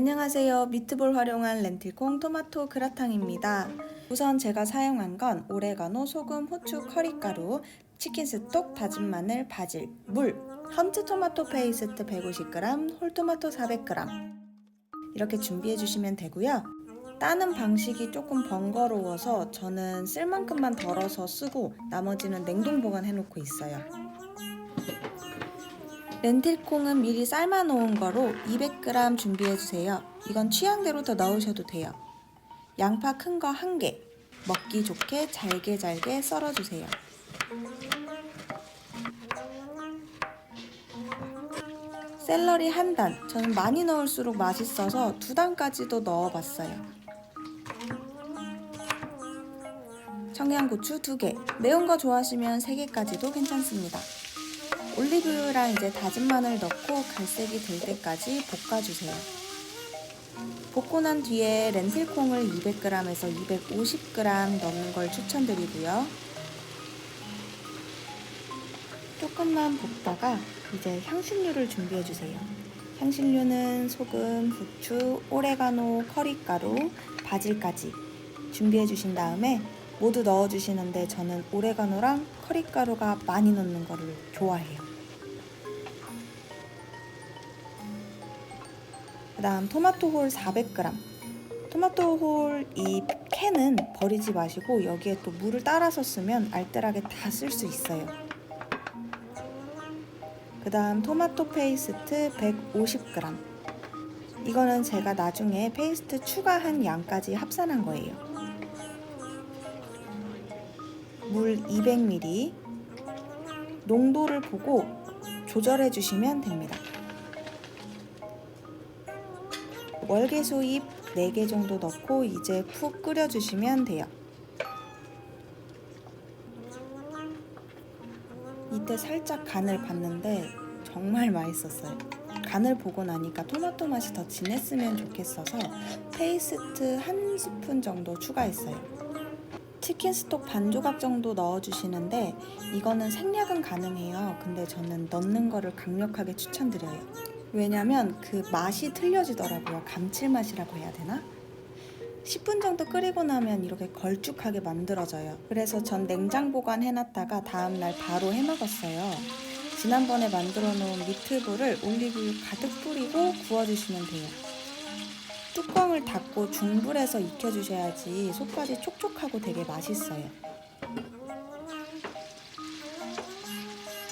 안녕하세요. 미트볼 활용한 렌틸콩 토마토 그라탕입니다. 우선 제가 사용한 건 오레가노, 소금, 후추, 커리가루, 치킨 스톡, 다진 마늘, 바질, 물, 헌트 토마토 페이스트 150g, 홀토마토 400g 이렇게 준비해 주시면 되고요. 따는 방식이 조금 번거로워서 저는 쓸 만큼만 덜어서 쓰고 나머지는 냉동 보관해 놓고 있어요. 렌틸콩은 미리 삶아 놓은 거로 200g 준비해 주세요. 이건 취향대로 더 넣으셔도 돼요. 양파 큰 거 한 개, 먹기 좋게 잘게 잘게 썰어 주세요. 샐러리 한 단, 저는 많이 넣을수록 맛있어서 두 단까지도 넣어 봤어요. 청양고추 두 개, 매운 거 좋아하시면 세 개까지도 괜찮습니다. 올리브유랑 이제 다진 마늘 넣고 갈색이 될 때까지 볶아주세요. 볶고 난 뒤에 렌틸콩을 200g에서 250g 넣는 걸 추천드리고요. 조금만 볶다가 이제 향신료를 준비해 주세요. 향신료는 소금, 후추, 오레가노, 커리가루, 바질까지 준비해 주신 다음에 모두 넣어 주시는데 저는 오레가노랑 커리가루가 많이 넣는 거를 좋아해요. 그 다음 토마토 홀 400g. 토마토 홀 이 캔은 버리지 마시고 여기에 또 물을 따라서 쓰면 알뜰하게 다 쓸 수 있어요. 그 다음 토마토 페이스트 150g. 이거는 제가 나중에 페이스트 추가한 양까지 합산한 거예요. 물 200ml. 농도를 보고 조절해 주시면 됩니다. 월계수 잎 4개 정도 넣고 이제 푹 끓여주시면 돼요. 이때 살짝 간을 봤는데 정말 맛있었어요. 간을 보고 나니까 토마토 맛이 더 진했으면 좋겠어서 페이스트 한 스푼 정도 추가했어요. 치킨 스톡 반 조각 정도 넣어주시는데 이거는 생략은 가능해요. 근데 저는 넣는 거를 강력하게 추천드려요. 왜냐면 그 맛이 틀려지더라고요. 감칠맛이라고 해야 되나? 10분 정도 끓이고 나면 이렇게 걸쭉하게 만들어져요. 그래서 전 냉장 보관해놨다가 다음날 바로 해 먹었어요. 지난번에 만들어 놓은 미트볼을 올리브유 가득 뿌리고 구워주시면 돼요. 뚜껑을 닫고 중불에서 익혀주셔야지 속까지 촉촉하고 되게 맛있어요.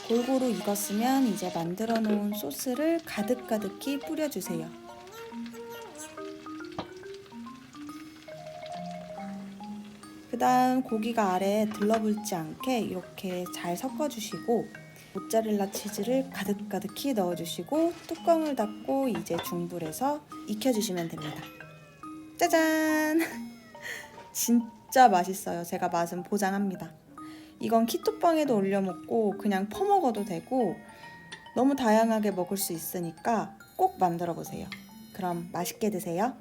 골고루 익었으면 이제 만들어 놓은 소스를 가득가득히 뿌려주세요. 그 다음 고기가 아래에 들러붙지 않게 이렇게 잘 섞어주시고 모짜렐라 치즈를 가득가득히 넣어주시고 뚜껑을 닫고 이제 중불에서 익혀주시면 됩니다. 짜잔! 진짜 맛있어요. 제가 맛은 보장합니다. 이건 키토빵에도 올려 먹고 그냥 퍼먹어도 되고 너무 다양하게 먹을 수 있으니까 꼭 만들어 보세요. 그럼 맛있게 드세요.